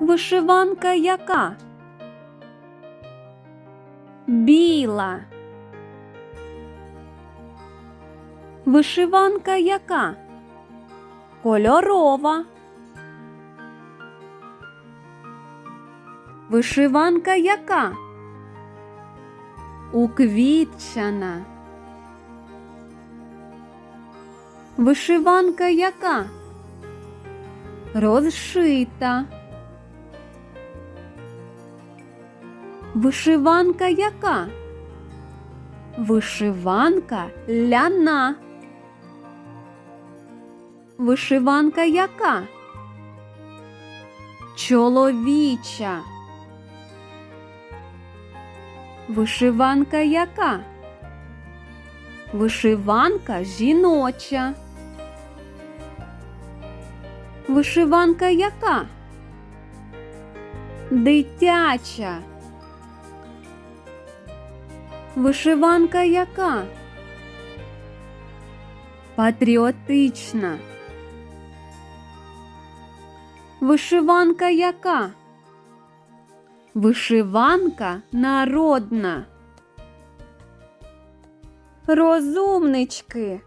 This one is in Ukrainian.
Вишиванка яка? Біла. Вишиванка яка? Кольорова. Вишиванка яка? Уквітчана. Вишиванка яка? Розшита. Вишиванка яка? Вишиванка ляна. Вишиванка яка? Чоловіча. Вишиванка яка? Вишиванка жіноча. Вишиванка яка? Дитяча. Вишиванка яка? Патріотична. Вишиванка яка? Вишиванка народна. Розумнички.